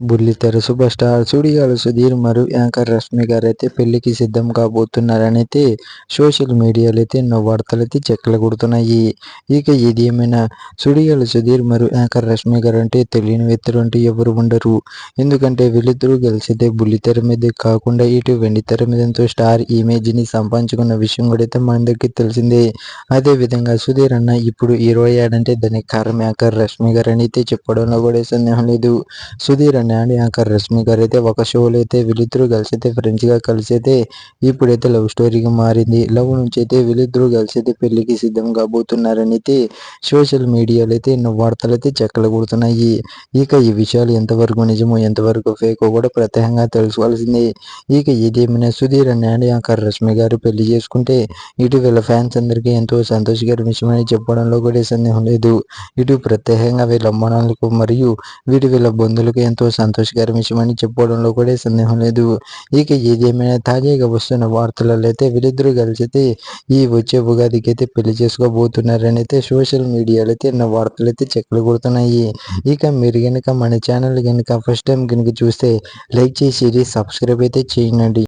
బుల్లితెర super star Sudigali Sudheer మరియు anchor Rashmi గారు అయితే పెళ్ళికి సిద్ధం కాబోతున్నారని అయితే సోషల్ మీడియాలో అయితే ఎన్నో వార్తలు అయితే చెక్కలు కొడుతున్నాయి. ఇక ఇది ఏమైనా సుడిగాలి సుధీర్ మరియు యాంకర్ రష్మి గారు అంటే తెలియని వ్యక్తులు అంటే ఎవరు ఉండరు. ఎందుకంటే వీళ్ళిద్దరూ కలిసి అయితే బుల్లితెర మీద కాకుండా ఇటు వెండి తెర మీద ఎంతో స్టార్ ఇమేజ్ని సంపాదించుకున్న విషయం కూడా అయితే మనందరికీ తెలిసిందే. అదే విధంగా సుధీర్ అన్న ఇప్పుడు హీరో ఏడంటే దానికి కారణం యాంకర్ రష్మి గారు అని అయితే చెప్పడంలో కూడా సందేహం లేదు. సుధీర్ అనే యాంకర్ రష్మి గారు అయితే ఒక షోలో అయితే వీళ్ళిద్దరూ కలిసి అయితే ఫ్రెండ్స్గా కలిసి అయితే ఇప్పుడైతే లవ్ స్టోరీగా మారింది. లవ్ నుంచి అయితే వీళ్ళిద్దరూ కలిసి అయితే పెళ్ళికి సిద్ధం కాబోతున్నారని అయితే సోషల్ మీడియాలో అయితే ఎన్నో వార్తలు అయితే చెక్కలు కొడుతున్నాయి ఇక ఈ విషయాలు ఎంతవరకు నిజమో ఎంతవరకు ఫేకో కూడా ప్రత్యేకంగా తెలుసుకోవాల్సిందే. ఇక ఇదేమైనా సుధీర్ అనే యాంకర్ రష్మి గారు పెళ్ళి చేసుకుంటే ఇటు వీళ్ళ ఫ్యాన్స్ అందరికీ ఎంతో సంతోషకర విషయమని చెప్పడంలో కూడా సందేహం లేదు. ఇటు ప్రత్యేకంగా వీళ్ళ అమ్మానాలకు మరియు వీటి వీళ్ళ బంధువులకు ఎంతో సంతోషకర విషయమని చెప్పడంలో కూడా సందేహం లేదు. ఇక ఏదేమైనా తాజాగా వస్తున్న వార్తలలో అయితే వీళ్ళిద్దరూ కలిసి అయితే ఈ వచ్చే ఉగాదికి అయితే పెళ్ళి చేసుకోబోతున్నారని అయితే సోషల్ మీడియాలో అయితే ఎన్నో వార్తలు అయితే చెక్కలు కొడుతున్నాయి. ఇక మీరు కనుక మన ఛానల్ కనుక ఫస్ట్ టైం కనుక చూస్తే లైక్ చేసి సబ్స్క్రైబ్ అయితే చేయండి.